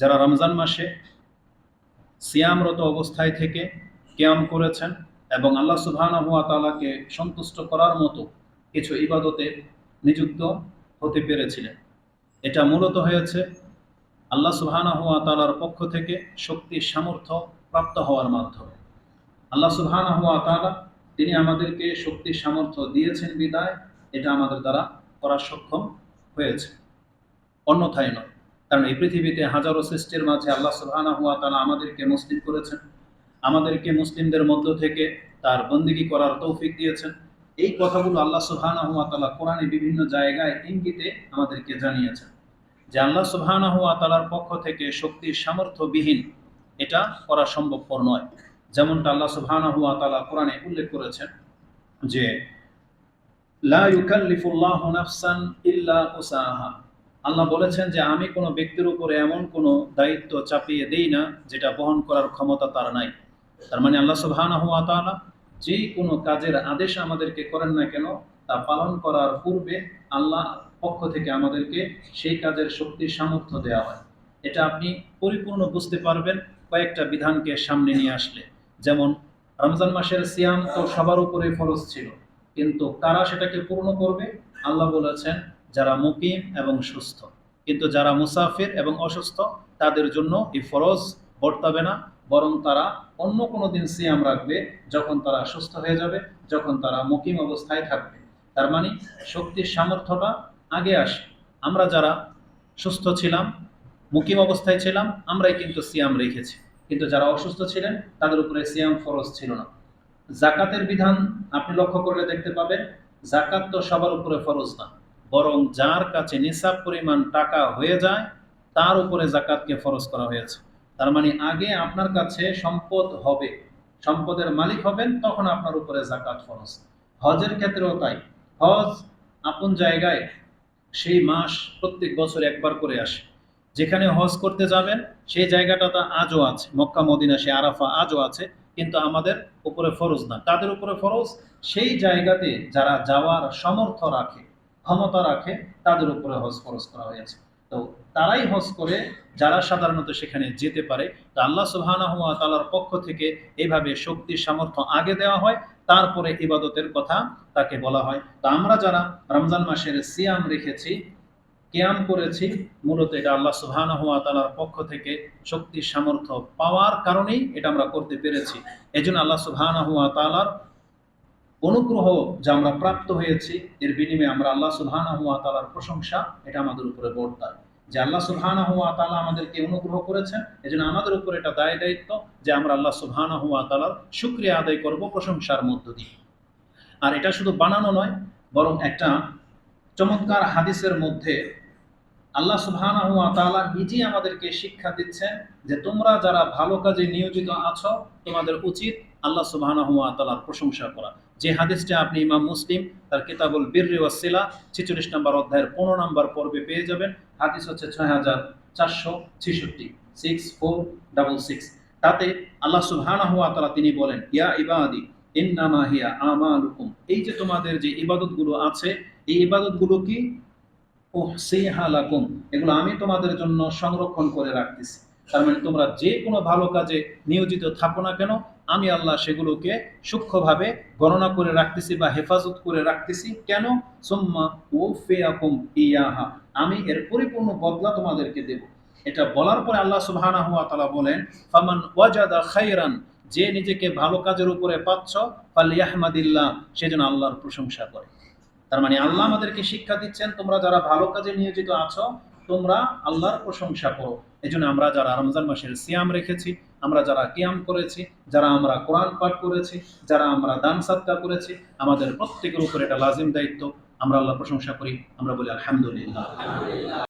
যারা রমজান মাসে সিয়ামরত অবস্থায় থেকে ক্যাম করেছেন এবং আল্লাহ সুবহানাহু ওয়া তাআলাকে সন্তুষ্ট করার মতো কিছু ইবাদতে নিযুক্ত হতে পেরেছিলেন। এটা মূলত হয়েছে আল্লাহ সুবহানাহু ওয়া তাআলার পক্ষ থেকে শক্তি, সামর্থ্য প্রাপ্ত হওয়ার মাধ্যমে। আল্লাহ সুবহানাহু ওয়া তাআলা তিনি আমাদেরকে শক্তি, সামর্থ্য দিয়েছেন বিদায়, এটা আমাদের দ্বারা করা সক্ষম হয়েছে। অন্যথায় নয়। কারণ এই পৃথিবীতে হাজারো সৃষ্টির মাঝে আল্লাহ সুবহানাহু ওয়া তাআলা আমাদেরকে মুসলিম করেছেন। আমাদেরকে মুসলিমদের মধ্য থেকে তার বন্দিগি করার তৌফিক দিয়েছেন। এই কথাগুলো আল্লাহ সুবহানাহু ওয়া তাআলা কোরআনে বিভিন্ন জায়গায় ইঙ্গিতে আমাদেরকে জানিয়েছেন যে আল্লাহ সুবহানাহু হুয়া তালার পক্ষ থেকে শক্তি সামর্থ্যবিহীন এটা করা সম্ভবপর নয়। যেমনটা আল্লাহ সুবহানাহু ওয়া তাআলা কোরআনে উল্লেখ করেছেন যে, লা ইউকাল্লিফুল্লাহু নাফসান ইল্লা উসাহা। আল্লাহ বলেছেন যে আমি কোনো ব্যক্তির উপরে এমন কোনো দায়িত্ব চাপিয়ে দেই না যেটা বহন করার ক্ষমতা তার নাই। তার মানে আল্লাহ সুবহানাহু ওয়া তাআলা যে কোনো কাজের আদেশ আমাদেরকে করেন না কেন, তা পালন করার পূর্বে আল্লাহ পক্ষ থেকে আমাদেরকে সেই কাজের শক্তি, সামর্থ্য দেওয়া হয়। এটা আপনি পরিপূর্ণ বুঝতে পারবেন কয়েকটা বিধানকে সামনে নিয়ে আসলে। যেমন, রমজান মাসের সিয়াম তো সবার উপরে ফরজ ছিল, কিন্তু কারা সেটাকে পূর্ণ করবে? আল্লাহ বলেছেন যারা মুকিম এবং সুস্থ। কিন্তু যারা মুসাফির এবং অসুস্থ, তাদের জন্য এই ফরজ বর্তাবে না, বরং তারা অন্য কোনো দিন সিয়াম রাখবে যখন তারা সুস্থ হয়ে যাবে, যখন তারা মুকিম অবস্থায় থাকবে। তার মানে শক্তির সামর্থ্যটা আগে আসে। আমরা যারা সুস্থ ছিলাম, মুকিম অবস্থায় ছিলাম, আমরাই কিন্তু সিয়াম রেখেছি। কিন্তু যারা অসুস্থ ছিলেন, তাদের উপরে সিয়াম ফরজ ছিল না। জাকাতের বিধান আপনি লক্ষ্য করলে দেখতে পাবেন, জাকাত তো সবার উপরে ফরজ না। বরং যার কাছে নিসাব পরিমাণ টাকা হয়ে যায়, তার উপরে জাকাতকে ফরজ করা হয়েছে। তার মানে আগে আপনার কাছে সম্পদ হবে। সম্পদের মালিক হবেন, তখন আপনার উপরে জাকাত ফরজ। হজের ক্ষেত্রেও তাই। হজ আপন জায়গায় সেই মাস প্রত্যেক বছর একবার করে আসে। যেখানে হজ করতে যাবেন, সেই জায়গাটা তা আজও আছে। মক্কা, মদিনা সে আরাফা আজও আছে, কিন্তু আমাদের উপরে ফরজ না। তাদের উপরে ফরজ সেই জায়গাতে যারা যাওয়ার সমর্থ রাখে। ক্ষমতা রাখে, তাদের উপরে হজ ফরজ করা হয়েছে তো তারাই হজ করে, যারা সাধারণত সেখানে যেতে পারে, তা আল্লাহ সুবহানাহু ওয়া তাআলার পক্ষ থেকে এইভাবে শক্তি, সামর্থ্য আগে দেওয়া হয়, তারপরে ইবাদতের কথা তাকে বলা হয়। তো আমরা যারা রমজান মাসের সিয়াম রেখেছি কিয়াম করেছি, মূলত এটা আল্লাহ সুবহানাহু ওয়া তালার পক্ষ থেকে শক্তি, সামর্থ্য পাওয়ার কারণেই এটা আমরা করতে পেরেছি। এজন্য আল্লাহ সুবহানাহু ওয়া তাআলার অনুগ্রহ যা আমরা প্রাপ্ত হয়েছি, এর বিনিময়ে আমরা আল্লাহ সুবহানাহু ওয়া তাআলার প্রশংসা এটা আমাদের উপরে বর্তায়। যে আল্লাহ সুবহানাহু ওয়া তাআলা আমাদেরকে অনুগ্রহ করেছেন, এজন্য আমাদের উপরে এটা দায় দায়িত্ব যে আমরা আল্লাহ সুবহানাহু ওয়া তাআলার শুকরিয়া আদায় করব প্রশংসার মধ্য দিয়ে। আর এটা শুধু বানানো নয়, বরং একটা চমৎকার হাদিসের মধ্যে আল্লাহ সুবহানাহু ওয়া তাআলা নিজেই আমাদেরকে শিক্ষা দিচ্ছেন যে তোমরা যারা ভালো কাজে নিয়োজিত আছো, তোমাদের উচিত আল্লাহ তাআলার প্রশংসা করা। যে হাদিসটা আপনি ইমাম মুসলিম, তার কিতাবুল বীররি ওয়াসিলা ছেচল্লিশ নম্বর অধ্যায়ের পনেরো নম্বর পর্বে পেয়ে যাবেন। হাদিস হচ্ছে ছয় হাজার চারশো ছেষট্টি সিক্স ফোর ডাবল সিক্স তাতে আল্লাহ ওয়া তিনি বলেন, ইয়া ইবাদি, ইন্নামা হিয়া আমালুকুম। এই যে তোমাদের যে ইবাদতগুলো আছে, এই ইবাদতগুলো কি? লাকুম। এগুলো আমি তোমাদের জন্য সংরক্ষণ করে রাখতেছি। তার মানে তোমরা যে কোনো ভালো কাজে নিয়োজিত থাকো না কেন, আমি আল্লাহ সেগুলোকে সূক্ষ্মভাবে গণনা করে রাখতেছি বা হেফাজত করে রাখতেছি। কেন? সোম্মা ও ফেয়াকুম ইয়াহা। আমি এর পরিপূর্ণ বদলা তোমাদেরকে দেব। এটা বলার পরে আল্লাহ সুবহানাহু ওয়া তাআলা বলেন, ফামান ওয়াজাদা খাইরান যে নিজেকে ভালো কাজের উপরে পাচ্ছ, ফালিয়াহমাদিল্লাহ সেজন্য আল্লাহর প্রশংসা করে। তার মানে আল্লাহ আমাদেরকে শিক্ষা দিচ্ছেন, তোমরা যারা ভালো কাজে নিয়োজিত আছো তোমরা আল্লাহর প্রশংসা করো। এই জন্য আমরা যারা রমজান মাসের সিয়াম রেখেছি, আমরা যারা কিয়াম করেছি, যারা আমরা কোরআন পাঠ করেছি, যারা আমরা দান সাত্তা করেছি, আমাদের প্রত্যেকের উপর এটা লাজিম দায়িত্ব। আমরা আল্লাহ প্রশংসা করি, আমরা বলি আলহামদুলিল্লাহ।